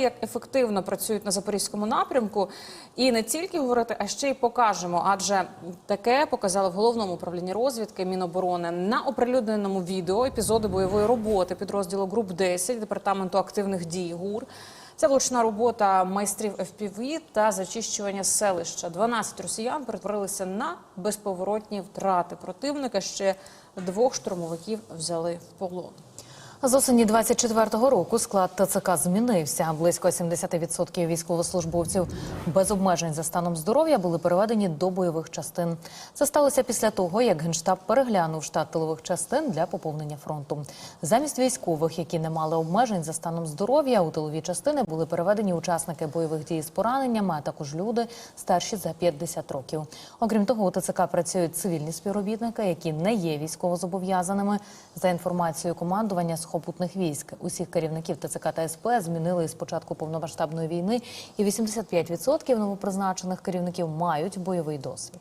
Як ефективно працюють на запорізькому напрямку, і не тільки говорити, а ще й покажемо. Адже таке показали в головному управлінні розвідки Міноборони на оприлюдненому відео епізоди бойової роботи підрозділу груп 10 департаменту активних дій ГУР. Це влучна робота майстрів FPV та зачищування селища. 12 росіян перетворилися на безповоротні втрати противника. Ще двох штурмовиків взяли в полон. З осені 24-го року склад ТЦК змінився. Близько 70% військовослужбовців без обмежень за станом здоров'я були переведені до бойових частин. Це сталося після того, як генштаб переглянув штат тилових частин для поповнення фронту. Замість військових, які не мали обмежень за станом здоров'я, у тилові частини були переведені учасники бойових дій з пораненнями, а також люди старші за 50 років. Окрім того, у ТЦК працюють цивільні співробітники, які не є військовозобов'язаними. За інформацією командування сухопутних військ, усіх керівників ТЦК та СП змінили з початку повномасштабної війни, і 85% новопризначених керівників мають бойовий досвід.